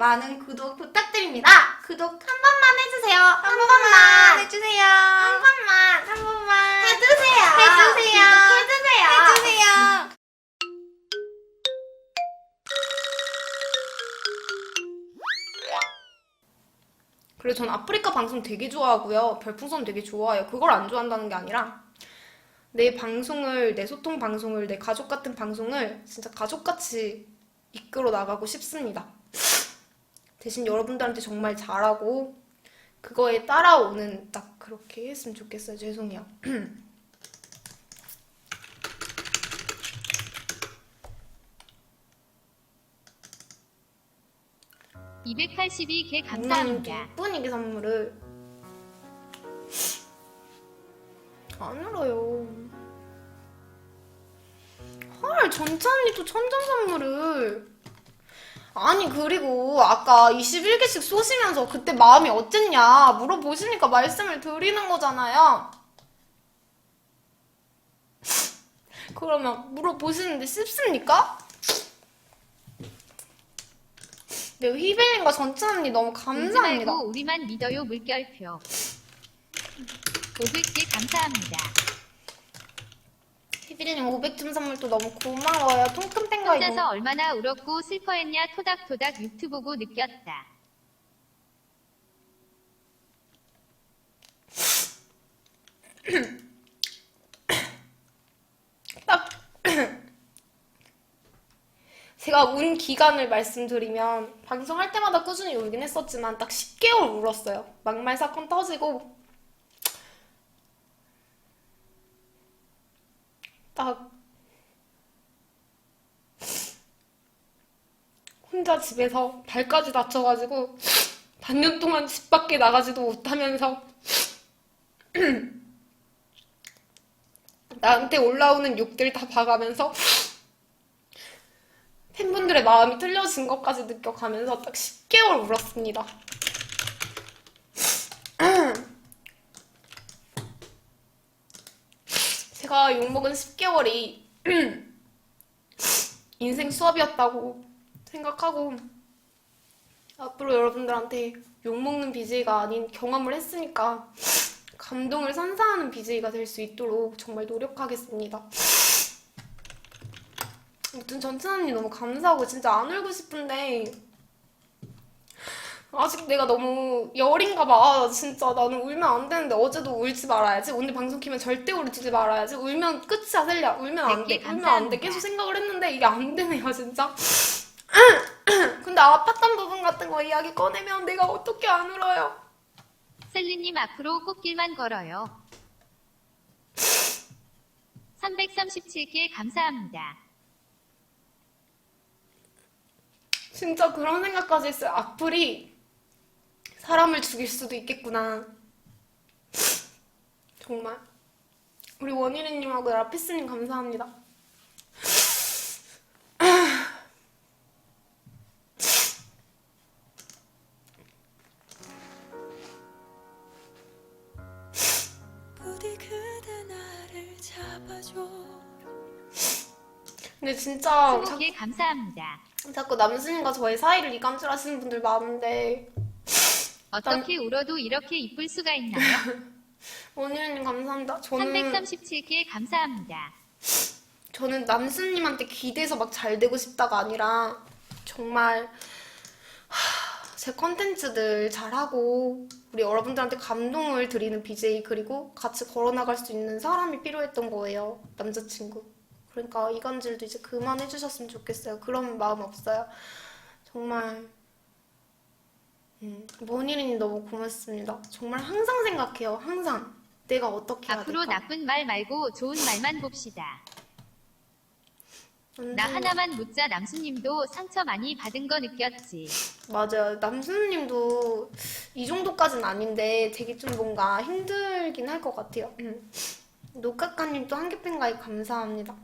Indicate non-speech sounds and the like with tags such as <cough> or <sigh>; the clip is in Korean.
많은 구독 부탁드립니다. 구독 한 번만 해주세요. 한, 번만 해주세요. 한 번만 한 번만 해주세요. 해주세요. 구독 해주세요. 해주세요. 그리고 전 아프리카 방송 되게 좋아하고요. 별풍선 되게 좋아해요. 그걸 안 좋아한다는 게 아니라 내 방송을, 내 소통 방송을, 내 가족 같은 방송을 진짜 가족같이 이끌어 나가고 싶습니다. 대신 여러분들한테 정말 잘하고 그거에 따라오는 딱 그렇게 했으면 좋겠어요. 죄송해요. <clears throat> 282개 장난님 감사합니다. 두 분에게 선물을 안 울어요. 헐, 언니 또 천장 선물을. 아니, 그리고 아까 21개씩 쏘시면서 그때 마음이 어땠냐 물어보시니까 말씀을 드리는 거잖아요. 그러면 물어보시는데 씹습니까? 네, 휘벨님과 전차 언니 너무 울지 감사합니다. 말고 우리만 믿어요 물결표. 500개 감사합니다. 휘벨님 500점 선물도 너무 고마워요. 이거. 혼자서 얼마나 울었고 슬퍼했냐 토닥토닥 유튜브 보고 느꼈다. <clears throat> 딱 <clears throat> 제가 운 기간을 말씀드리면 방송할 때마다 꾸준히 울긴 했었지만 딱 10개월 울었어요. 막말 사건 터지고 딱 혼자 집에서 발까지 다쳐가지고 반년 동안 집 밖에 나가지도 못하면서 <clears throat> 나한테 올라오는 욕들 다 봐가면서 팬분들의 마음이 틀려진 것까지 느껴가면서 딱 10개월 울었습니다. <clears throat> 제가 욕먹은 10개월이 <clears throat> 인생 수업이었다고 생각하고 앞으로 여러분들한테 욕먹는 BJ가 아닌 경험을 했으니까 감동을 선사하는 BJ가 될 수 있도록 정말 노력하겠습니다. 아무튼 전천 언니 너무 감사하고 진짜 안 울고 싶은데 아직 내가 너무 열인가 봐. 진짜 나는 울면 안 되는데 어제도 울지 말아야지. 오늘 방송 키면 절대 울지 말아야지. 울면 끝이야 셀리야. 울면 안 돼. 울면 안 돼. 계속 생각을 했는데 이게 안 되네요 진짜. 근데 아팠던 부분 같은 거 이야기 꺼내면 내가 어떻게 안 울어요? 셀리님 앞으로 꽃길만 걸어요. 337개 감사합니다. 진짜 그런 생각까지 했어요. 악플이 사람을 죽일 수도 있겠구나. 정말. 우리 원희리님하고 라피스님 감사합니다. 근데 진짜 자, 20개 감사합니다. 자꾸 남순님과 저의 사이를 이간질 하시는 분들 많은데 어떻게 울어도 이렇게 이쁠 수가 있나요? <laughs> 원희리님 감사합니다. 저는 337개 감사합니다. 저는 남순님한테 기대서 막 잘 되고 싶다가 아니라 정말 하, 제 컨텐츠들 잘하고 우리 여러분들한테 감동을 드리는 BJ 그리고 같이 걸어나갈 수 있는 사람이 필요했던 거예요 남자친구. 그러니까 이간질도 이제 그만해 주셨으면 좋겠어요. 그런 마음 없어요. 정말 음, 원희린이 너무 고맙습니다. 정말 항상 생각해요 항상. 내가 어떻게 해야 앞으로 될까? 나쁜 말 말고 좋은 말만 봅시다. 나 완전- 하나만 묻자 남수님도 상처 많이 받은 거 느꼈지. 맞아요. 남순님도 이 정도까진 아닌데 되게 좀 뭔가 힘들긴 할 것 같아요. 음. 녹각가님 또 한개팬 가입 감사합니다.